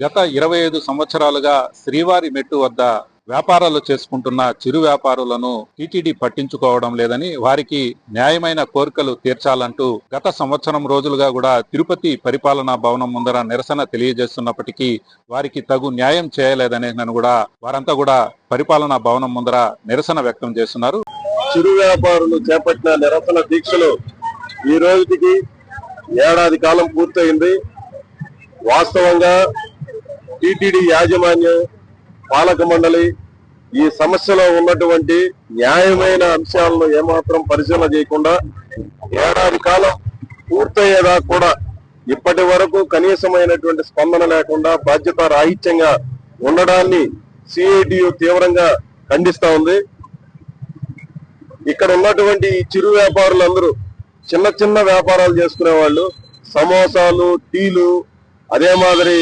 గత ఇరవై ఐదు సంవత్సరాలుగా శ్రీవారి మెట్టు వద్ద వ్యాపారాలు చేసుకుంటున్న చిరు వ్యాపారులను టీటీడీ పట్టించుకోవడం లేదని వారికి న్యాయమైన కోరికలు తీర్చాలంటూ గత సంవత్సరం రోజులుగా కూడా తిరుపతి పరిపాలనా భవనం ముందర నిరసన తెలియజేస్తున్నప్పటికీ వారికి తగు న్యాయం చేయలేదని నన్ను కూడా వారంతా కూడా పరిపాలనా భవనం ముందర నిరసన వ్యక్తం చేస్తున్నారు. చిరు వ్యాపారులు చేపట్టిన నిరసన దీక్షలు ఈ రోజుకి ఏడాది కాలం పూర్తయింది. వాస్తవంగా టిటిడి యాజమాన్యం పాలక మండలి ఈ సమస్యలో ఉన్నటువంటి న్యాయమైన అంశాలను ఏమాత్రం పరిశీలన చేయకుండా ఏడాది కాలం పూర్తయ్యేదా కూడా ఇప్పటి వరకు కనీసమైనటువంటి స్పందన లేకుండా బాధ్యత రాహిత్యంగా ఉండడాన్ని సిఐటియు తీవ్రంగా ఖండిస్తా ఉంది. ఇక్కడ ఉన్నటువంటి ఈ చిరు వ్యాపారులందరూ చిన్న చిన్న వ్యాపారాలు చేసుకునే వాళ్ళు సమోసాలు టీలు అదే మాదిరి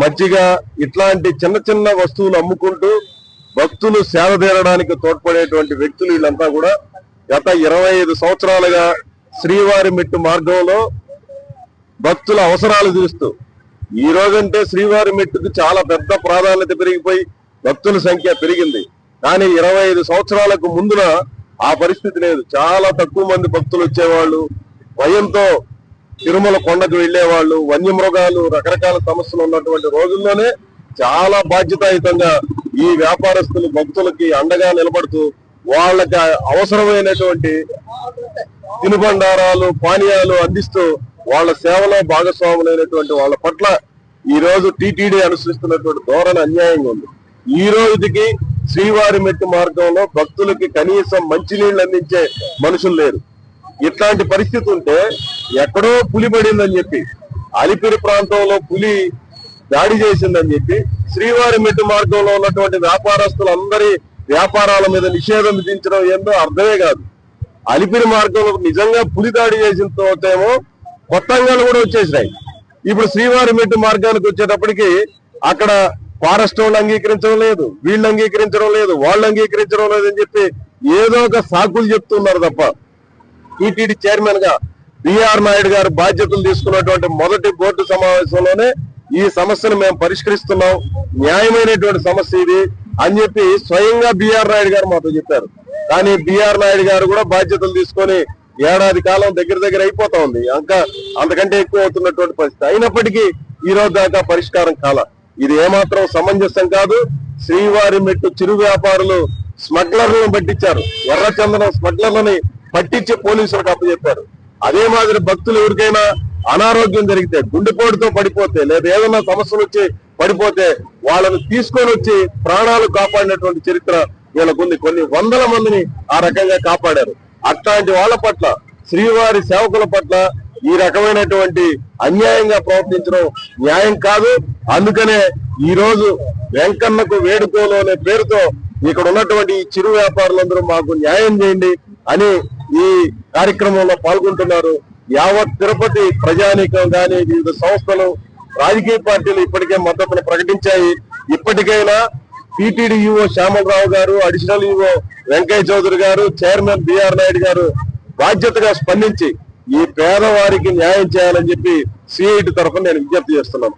మజ్జిగ ఇట్లాంటి చిన్న చిన్న వస్తువులు అమ్ముకుంటూ భక్తులు సేవ తీరడానికి తోడ్పడేటువంటి వ్యక్తులు వీళ్ళంతా కూడా గత ఇరవై ఐదు సంవత్సరాలుగా శ్రీవారి మెట్టు మార్గంలో భక్తుల అవసరాలు తీరుస్తూ ఈ రోజంటే శ్రీవారి మెట్టుకు చాలా పెద్ద ప్రాధాన్యత పెరిగిపోయి భక్తుల సంఖ్య పెరిగింది. కానీ ఇరవై ఐదు సంవత్సరాలకు ముందున ఆ పరిస్థితి లేదు. చాలా తక్కువ మంది భక్తులు వచ్చేవాళ్ళు. భయంతో తిరుమల కొండకు వెళ్ళేవాళ్ళు వన్యమృగాలు రకరకాల సమస్యలు ఉన్నటువంటి రోజుల్లోనే చాలా బాధ్యతాయుతంగా ఈ వ్యాపారస్తులు భక్తులకి అండగా నిలబడుతూ వాళ్ళకి అవసరమైనటువంటి తినుబండారాలు పానీయాలు అందిస్తూ వాళ్ళ సేవలో భాగస్వాములైనటువంటి వాళ్ళ పట్ల ఈ రోజు టీటీడీ అనుసరిస్తున్నటువంటి ధోరణి అన్యాయంగా ఉంది. ఈ రోజుకి శ్రీవారి మెట్టు మార్గంలో భక్తులకి కనీసం మంచినీళ్ళు అందించే మనుషులు లేరు. ఇట్లాంటి పరిస్థితి ఉంటే ఎక్కడో పులి పడిందని చెప్పి అలిపిరి ప్రాంతంలో పులి దాడి చేసిందని చెప్పి శ్రీవారి మెట్టు మార్గంలో ఉన్నటువంటి వ్యాపారస్తులందరి వ్యాపారాల మీద నిషేధం విధించడం ఏందో అర్థమే కాదు. అలిపిరి మార్గంలో నిజంగా పులి దాడి చేసిన తోటేమో కొత్తంగాలు కూడా వచ్చేసినాయి. ఇప్పుడు శ్రీవారి మెట్టు మార్గానికి వచ్చేటప్పటికి అక్కడ ఫారెస్ట్ వాళ్ళు అంగీకరించడం లేదు వీళ్ళు అంగీకరించడం లేదు వాళ్ళు అంగీకరించడం లేదని చెప్పి ఏదో ఒక సాకులు చెప్తున్నారు తప్ప. టీటీడీ చైర్మన్గా బిఆర్ నాయుడు గారు బాధ్యతలు తీసుకున్నటువంటి మొదటి బోర్డు సమావేశంలోనే ఈ సమస్యను మేము పరిష్కరిస్తున్నాం. న్యాయమైనటువంటి సమస్య ఇది అని చెప్పి స్వయంగా బిఆర్ నాయుడు గారు మాతో చెప్పారు. కానీ బిఆర్ నాయుడు గారు కూడా బాధ్యతలు తీసుకొని ఏడాది కాలం దగ్గర దగ్గర అయిపోతా ఉంది. ఇంకా అంతకంటే ఎక్కువ అవుతున్నటువంటి పరిస్థితి. అయినప్పటికీ ఈ రోజు దాకా పరిష్కారం కాల. ఇది ఏమాత్రం సమంజసం కాదు. శ్రీవారి మెట్టు చిరు వ్యాపారులు స్మగ్లర్లను పట్టించారు. ఎర్రచందనం స్మగ్లర్లని పట్టించి పోలీసులకు అప్పచెప్పారు. అదే మాదిరి భక్తులు ఎవరికైనా అనారోగ్యం జరిగితే గుండెపోటుతో పడిపోతే లేదా ఏదైనా సమస్యలు వచ్చి పడిపోతే వాళ్ళని తీసుకొని వచ్చి ప్రాణాలు కాపాడినటువంటి చరిత్ర వీళ్ళకుంది. కొన్ని వందల మందిని ఆ రకంగా కాపాడారు. అట్లాంటి వాళ్ళ పట్ల శ్రీవారి సేవకుల పట్ల ఈ రకమైనటువంటి అన్యాయంగా ప్రవర్తించడం న్యాయం కాదు. అందుకనే ఈ రోజు వెంకన్నకు వేడుకోలు అనే పేరుతో ఇక్కడ ఉన్నటువంటి ఈ చిరు వ్యాపారులందరూ మాకు న్యాయం చేయండి అని ఈ కార్యక్రమంలో పాల్గొంటున్నారు. యావత్ తిరుపతి ప్రజానీకం కానీ వివిధ సంస్థలు రాజకీయ పార్టీలు ఇప్పటికే మద్దతును ప్రకటించాయి. ఇప్పటికైనా టిటిడి ఈఓ శ్యామలరావు గారు అడిషనల్ ఈఓ వెంకయ్య చౌదరి గారు చైర్మన్ బిఆర్ నాయుడు గారు బాధ్యతగా స్పందించి ఈ పేదవారికి న్యాయం చేయాలని చెప్పి సిఐటి తరఫున నేను విజ్ఞప్తి చేస్తున్నాను.